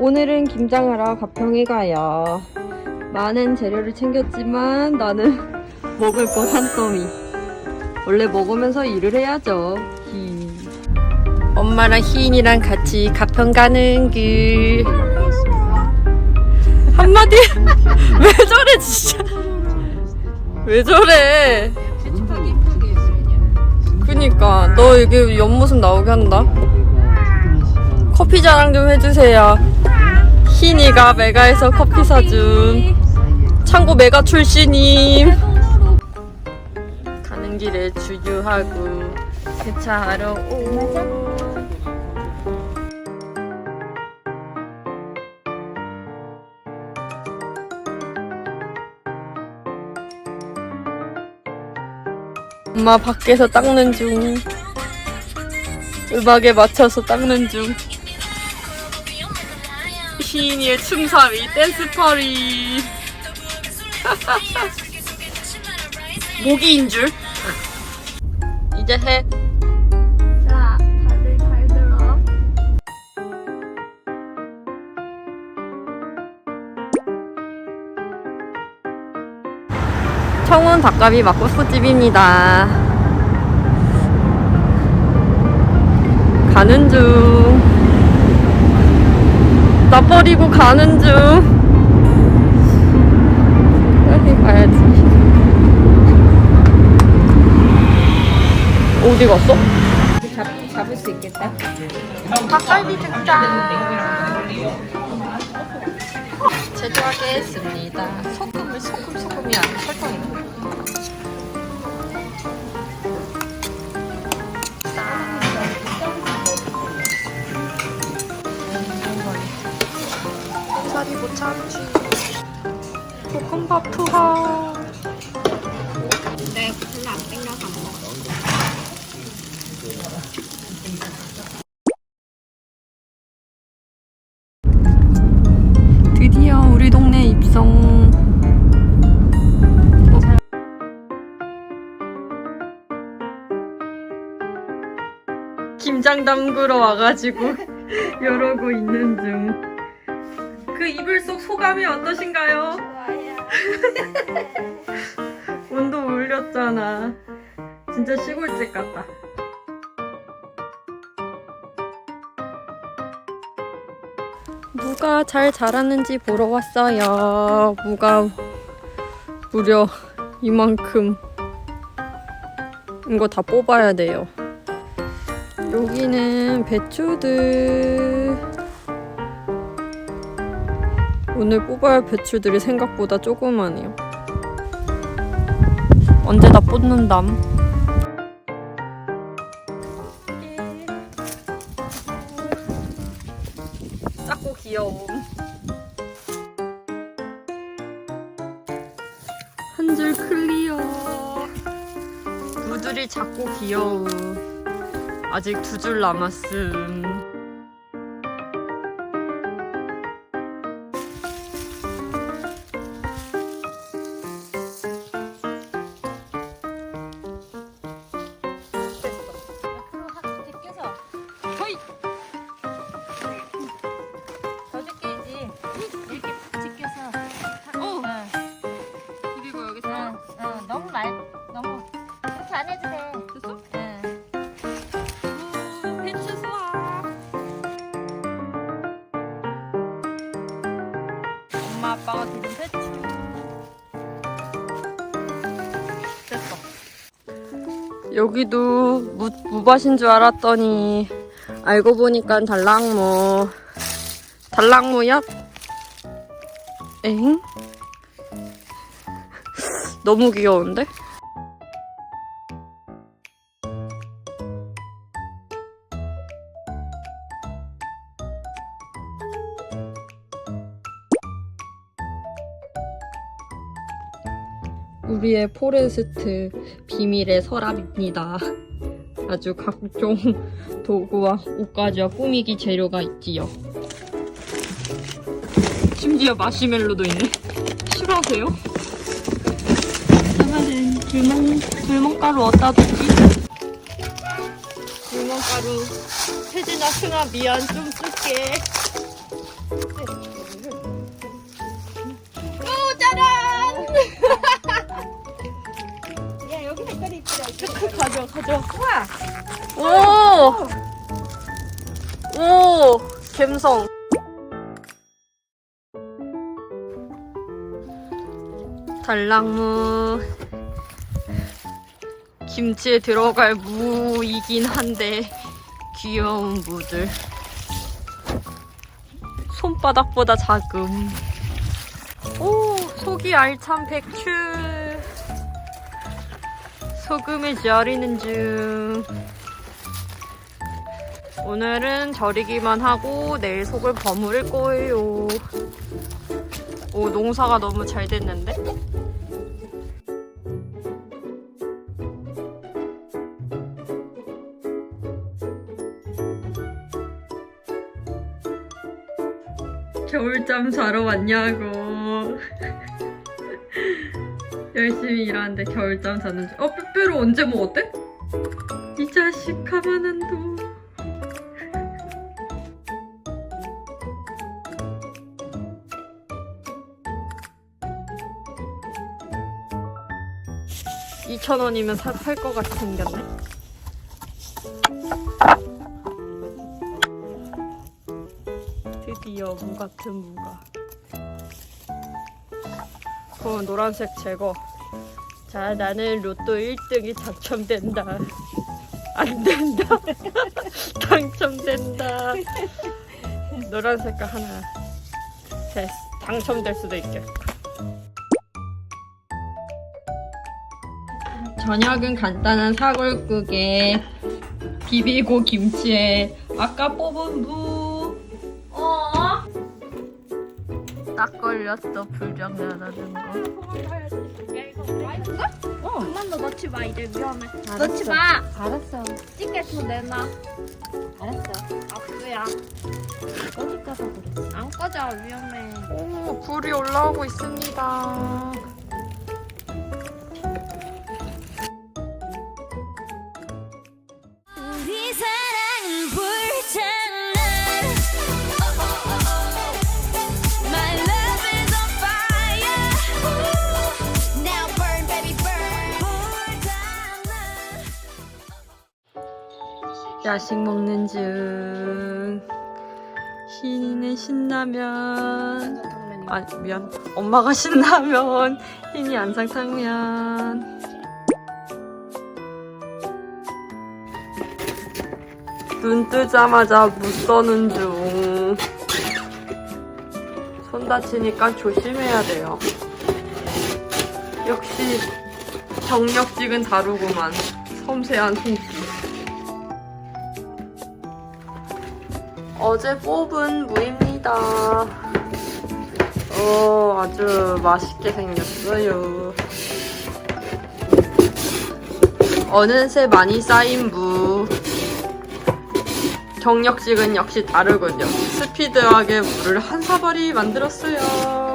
오늘은 김장하러 가평에 가요. 많은 재료를 챙겼지만 나는 먹을 것한 더미. 원래 먹으면서 일을 해야죠. 히. 엄마랑 희인이랑 같이 가평 가는 길. 한마디 왜 저래 진짜 왜 저래 그니까 너 이게 옆모습 나오게 한다 커피 자랑 좀 해주세요 희니가 메가에서 커피 사준 창고 메가 출신임. 가는 길에 주유하고 세차하러 오 엄마 밖에서 닦는 중. 음악에 맞춰서 닦는 중 희인이의 춤사위 댄스 파리. 모기인 줄? 이제 해. 자, 다들 잘 들어. 청운 닭갈비 막국수집입니다. 가는 중 나 버리고 가는 중 빨리 가야지 어디 갔어? 잡, 잡을 수 있겠다. 닭갈비 등장 제조하겠습니다 소금을 소금 볶음밥 투하 네, 별로 안 땡겨서 안 먹어. 드디어 우리 동네 입성. 김장 담그러 와가지고 이러고 있는 중. 그 이불 속 소감이 어떠신가요? 좋아요. 온도 올렸잖아. 진짜 시골집 같다. 무가 잘 자랐는지 보러 왔어요. 무가 무려 이만큼. 이거 다 뽑아야 돼요. 여기는 배추들. 오늘 뽑아야 할 배추들이 생각보다 조그마네요. 언제 다 뽑는담? 작고 귀여움. 한 줄 클리어. 무들이 작고 귀여움. 아직 두 줄 남았음. 여기도 무, 무밭인 줄 알았더니 알고 보니까 달랑무. 달랑무야? 엥? 너무 귀여운데? 우리의 포레스트 비밀의 서랍입니다. 아주 각종 도구와 옷가지와 꾸미기 재료가 있지요. 심지어 마시멜로도 있네. 싫어하세요? 하나는 불멍, 불멍가루 어디다 두지? 불멍가루. 혜진아, 승아, 미안. 좀 쓸게. 가져, 가져. 우와! 오! 오! 갬성. 달랑무. 김치에 들어갈 무이긴 한데 귀여운 무들. 손바닥보다 작음. 오, 속이 알찬 백추. 소금에 절이는 중. 오늘은 절이기만 하고 내일 속을 버무릴 거예요. 오, 농사가 너무 잘 됐는데? 겨울잠 자러 왔냐고. 열심히 일하는데 겨울잠 자는 중. 어, 빼빼로 언제 먹었대? 이 자식 가만 안 둬. 이천 원이면 살 것 같이 생겼네. 드디어 무 같은 무가. 어, 노란색 제거. 자, 나는 로또 1등이 당첨된다. 안 된다. 당첨된다. 노란 색깔 하나. 됐어. 당첨될 수도 있겠다. 저녁은 간단한 사골국에 비비고 김치에 아까 뽑은 무. 딱 걸렸어 불장난하는 거. 야 이거 와이프가? 어. 그만 너 넣지 마 이제 위험해. 넣지 마. 알았어. 찌개 좀 내놔. 알았어. 아프야. 꺼질까봐 그래. 안 꺼져 위험해. 오, 불이 올라오고 있습니다. 야식 먹는 중. 신이는 신라면. 아, 미안. 엄마가 신라면. 신이 안상탕면. 눈 뜨자마자 무 써는 중. 손 다치니까 조심해야 돼요. 역시 경력직은 다르구만. 섬세한 손길. 어제 뽑은 무입니다. 어, 아주 맛있게 생겼어요. 어느새 많이 쌓인 무. 경력직은 역시 다르군요. 스피드하게 물을 한 사발이 만들었어요.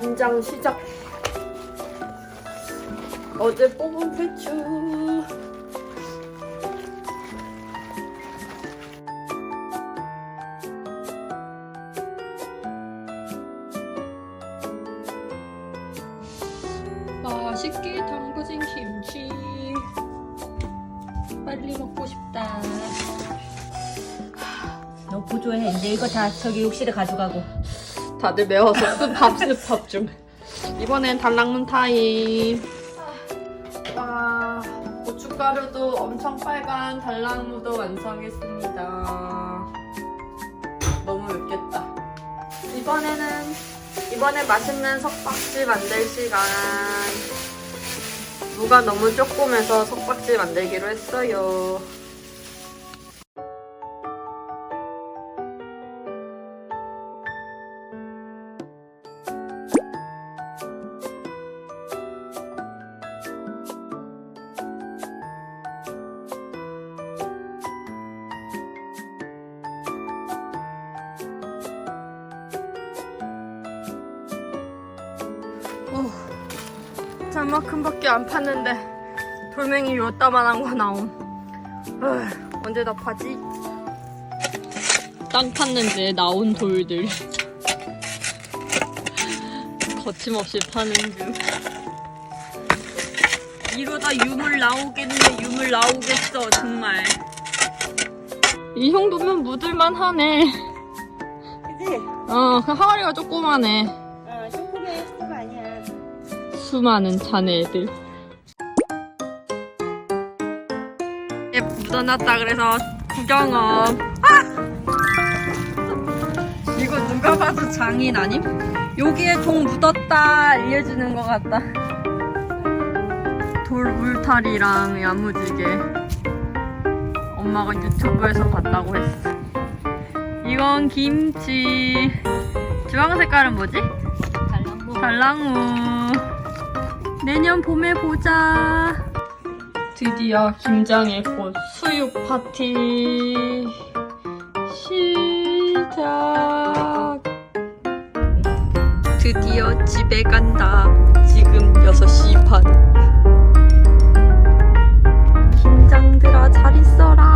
김장 시작. 어제 뽑은 배추. 맛있게 담궈진 김치. 빨리 먹고 싶다. 너 보조해. 이제 이거 다 저기 욕실에 가져가고. 다들 매워서 습밥 중. 이번엔 달랑문 타임. 와, 고춧가루도 엄청 빨간 달랑무도 완성했습니다. 너무 맵겠다. 이번에는 이번에 맛있는 석박지 만들 시간. 무가 너무 조금해서 석박지 만들기로 했어요. 어, 짤만큼밖에 안 팠는데 돌멩이 요따만한 거 나옴. 어휴, 언제 다 파지? 땅 팠는데 나온 돌들. 거침없이 파는 중. 이러다 유물 나오겠네, 유물 나오겠어, 정말. 이 정도면 묻을만 하네. 그치? 어, 그 항아리가 조그마네. 수많은 자네들. 예, 묻어놨다 그래서 구경업. 아! 이거 누가 봐도 장인 아님? 여기에 종 묻었다 알려주는 것 같다. 돌 울타리랑 야무지게 엄마가 유튜브에서 봤다고 했어. 이건 김치. 주황 색깔은 뭐지? 달랑모. 달랑우 내년 봄에 보자. 드디어 김장의 꽃 수유 파티 시작. 드디어 집에 간다. 지금 6시 반. 김장들아 잘 있어라.